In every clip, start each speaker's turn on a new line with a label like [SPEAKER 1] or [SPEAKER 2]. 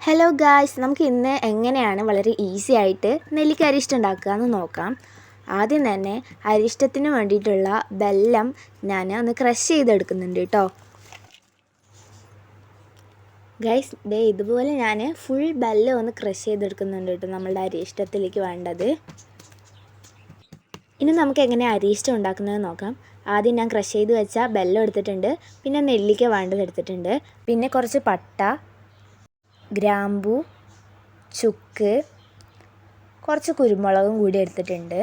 [SPEAKER 1] Hello guys നമുക്ക് ഇന്ന് എങ്ങനെയാണ് വളരെ ഈസി ആയിട്ട് നെല്ലിക്ക അരിഷ്ടം ഉണ്ടാക്കുക എന്ന് നോക്കാം. ആദ്യം തന്നെ അരിഷ്ടത്തിന് വേണ്ടിയിട്ടുള്ള ബെല്ലം ഞാൻ ഒന്ന് ക്രഷ് ചെയ്തെടുക്കുന്നുണ്ട് കേട്ടോ. ഗൈസ് ദേ ഇതുപോലെ ഞാൻ ഫുൾ ബെല്ലം ഒന്ന് ക്രഷ് ചെയ്തെടുക്കുന്നുണ്ട് കേട്ടോ നമ്മളുടെ അരിഷ്ടത്തിലേക്ക് വേണ്ടത്. ഇനി നമുക്ക് എങ്ങനെ അരിഷ്ടം ഉണ്ടാക്കുന്നത് നോക്കാം. ആദ്യം ഞാൻ ക്രഷ് ചെയ്ത് വെച്ച ബെല്ലം എടുത്തിട്ടുണ്ട്. പിന്നെ നെല്ലിക്ക വേണ്ടത് എടുത്തിട്ടുണ്ട്. പിന്നെ കുറച്ച് പട്ട ഗ്രാമ്പു ചുക്ക് കുറച്ച് കുരുമുളകും കൂടി എടുത്തിട്ടുണ്ട്.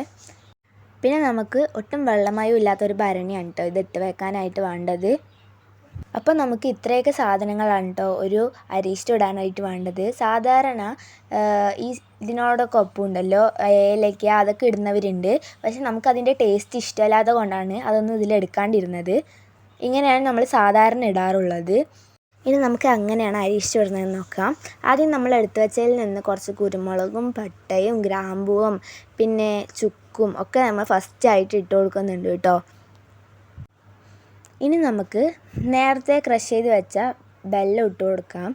[SPEAKER 1] പിന്നെ നമുക്ക് ഒട്ടും വെള്ളമയം ഇല്ലാത്തൊരു ഭരണിയാണ് കേട്ടോ ഇതിട്ട് വെക്കാനായിട്ട് വേണ്ടത്. അപ്പോൾ നമുക്ക് ഇത്രയൊക്കെ സാധനങ്ങളാണ് കേട്ടോ ഒരു അരിഷ്ട ഇടാനായിട്ട് വേണ്ടത്. സാധാരണ ഈ ഇതിനോടൊക്കെ ഒപ്പമുണ്ടല്ലോ ഏലയ്ക്ക അതൊക്കെ ഇടുന്നവരുണ്ട്. പക്ഷെ നമുക്കതിന്റെ ടേസ്റ്റ് ഇഷ്ടമല്ലാതെ കൊണ്ടാണ് അതൊന്നും ഇതിലെടുക്കാണ്ടിരുന്നത് ഇങ്ങനെയാണ് നമ്മൾ സാധാരണ ഇടാറുള്ളത്. ഇനി നമുക്ക് അങ്ങനെയാണ് അരിഷ്ടം ഇടുന്നതെന്ന് നോക്കാം. ആദ്യം നമ്മൾ എടുത്തു വെച്ചതിൽ നിന്ന് കുറച്ച് കുരുമുളകും പട്ടയും ഗ്രാമ്പുവും പിന്നെ ചുക്കും ഒക്കെ നമ്മൾ ഫസ്റ്റ് ആയിട്ട് ഇട്ട് കൊടുക്കുന്നുണ്ട് കേട്ടോ. ഇനി നമുക്ക് നേരത്തെ ക്രഷ് ചെയ്ത് വെച്ച ബെല്ലം ഇട്ട് കൊടുക്കാം.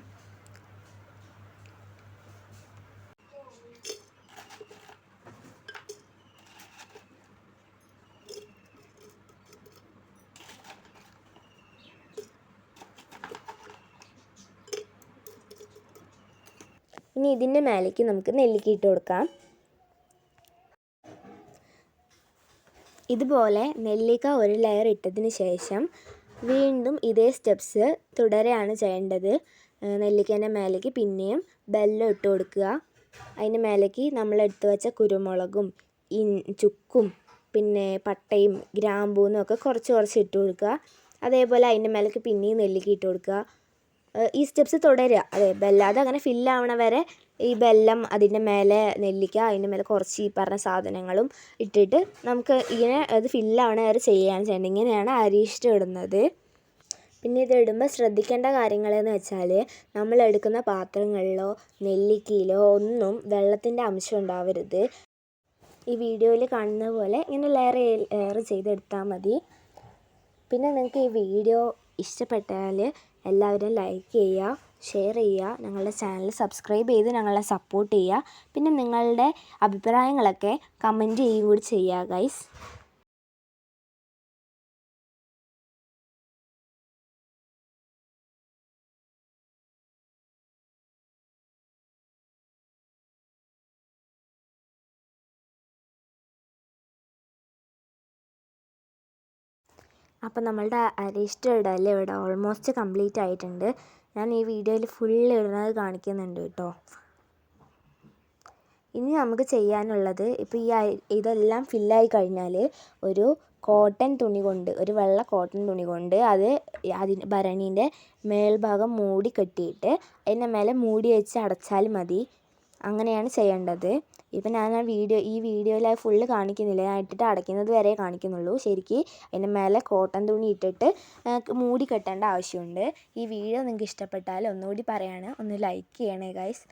[SPEAKER 1] ഇനി ഇതിന്റെ മേലേക്ക് നമുക്ക് നെല്ലിക്ക ഇട്ട് കൊടുക്കാം. ഇതുപോലെ നെല്ലിക്ക ഒരു ലെയർ ഇട്ടതിന് ശേഷം വീണ്ടും ഇതേ സ്റ്റെപ്സ് തുടരെയാണ് ചെയ്യേണ്ടത്. നെല്ലിക്കേന്റെ മേലേക്ക് പിന്നെയും ബെല്ലം ഇട്ട് കൊടുക്കുക. അതിന്റെ മേലേക്ക് നമ്മൾ എടുത്തു വെച്ച കുരുമുളകും ഇൻ ചുക്കും പിന്നെ പട്ടയും ഗ്രാമ്പൂന്നും ഒക്കെ കുറച്ച് കുറച്ച് ഇട്ട് കൊടുക്കുക. അതേപോലെ അതിന്റെ മേലേക്ക് പിന്നെയും നെല്ലിക്ക ഇട്ട് കൊടുക്കുക. ഈ സ്റ്റെപ്സ് തുടരുക അതെ ബെല്ലാതെ അങ്ങനെ ഫില്ലാവണ വരെ ഈ ബെല്ലം അതിന്റെ മേലെ നെല്ലിക്ക അതിന്റെ മേലെ കുറച്ച് ഈ പറഞ്ഞ സാധനങ്ങളും ഇട്ടിട്ട് നമുക്ക് ഇങ്ങനെ അത് ഫില്ലാവണ വരെ ചെയ്യുകയാണ് ചെയ്യുന്നത് ഇങ്ങനെയാണ് അരിഷ്ടം ഇടുന്നത്. പിന്നെ ഇത് ഇടുമ്പോൾ ശ്രദ്ധിക്കേണ്ട കാര്യങ്ങളെന്ന് വെച്ചാൽ നമ്മൾ എടുക്കുന്ന പാത്രങ്ങളിലോ നെല്ലിക്കയിലോ ഒന്നും വെള്ളത്തിന്റെ അംശം ഉണ്ടാവരുത്. ഈ വീഡിയോയിൽ കാണുന്ന പോലെ ഇങ്ങനെ ലെയർ ലെയർ ചെയ്തെടുത്താൽ മതി. പിന്നെ നിങ്ങൾക്ക് ഈ വീഡിയോ ഇഷ്ടപ്പെട്ടാൽ എല്ലാവരും ലൈക്ക് ചെയ്യുക ഷെയർ ചെയ്യുക ഞങ്ങളുടെ ചാനൽ സബ്സ്ക്രൈബ് ചെയ്ത് ഞങ്ങളെ സപ്പോർട്ട് ചെയ്യുക. പിന്നെ നിങ്ങളുടെ അഭിപ്രായങ്ങളൊക്കെ കമന്റ് ചെയ്യുകയും കൂടി ചെയ്യുക ഗൈസ് അപ്പോൾ നമ്മളുടെ അരിഷ്ട ഇടൽ ഇവിടെ ഓൾമോസ്റ്റ് കംപ്ലീറ്റ് ആയിട്ടുണ്ട്. ഞാൻ ഈ വീഡിയോയിൽ ഫുൾ ഇടുന്നത് കാണിക്കുന്നുണ്ട് കേട്ടോ. ഇനി നമുക്ക് ചെയ്യാനുള്ളത് ഇപ്പോൾ ഈ ഇതെല്ലാം ഫില്ലായി കഴിഞ്ഞാൽ ഒരു കോട്ടൺ തുണി കൊണ്ട് ഒരു വെള്ള കോട്ടൺ തുണി കൊണ്ട് അത് അതിന് ഭരണീന്റെ മേൽഭാഗം മൂടി കെട്ടിയിട്ട് അതിന്റെ മേലെ മൂടി വെച്ച് അടച്ചാൽ മതി. അങ്ങനെയാണ് ചെയ്യേണ്ടത്. ഇപ്പം ഞാൻ ആ വീഡിയോ ഈ വീഡിയോയിൽ അത് ഫുള്ള് കാണിക്കുന്നില്ല. ഞാൻ ഇട്ടിട്ട് അടയ്ക്കുന്നത് വരെ കാണിക്കുന്നുള്ളൂ. ശരിക്ക് അതിന്റെ മേലെ കോട്ടൺ തുണി ഇട്ടിട്ട് മൂടി കെട്ടേണ്ട ആവശ്യമുണ്ട്. ഈ വീഡിയോ നിങ്ങൾക്ക് ഇഷ്ടപ്പെട്ടാൽ ഒന്നുകൂടി പറയാണ്. ഒന്ന് ലൈക്ക് ചെയ്യണേ ഗൈസ്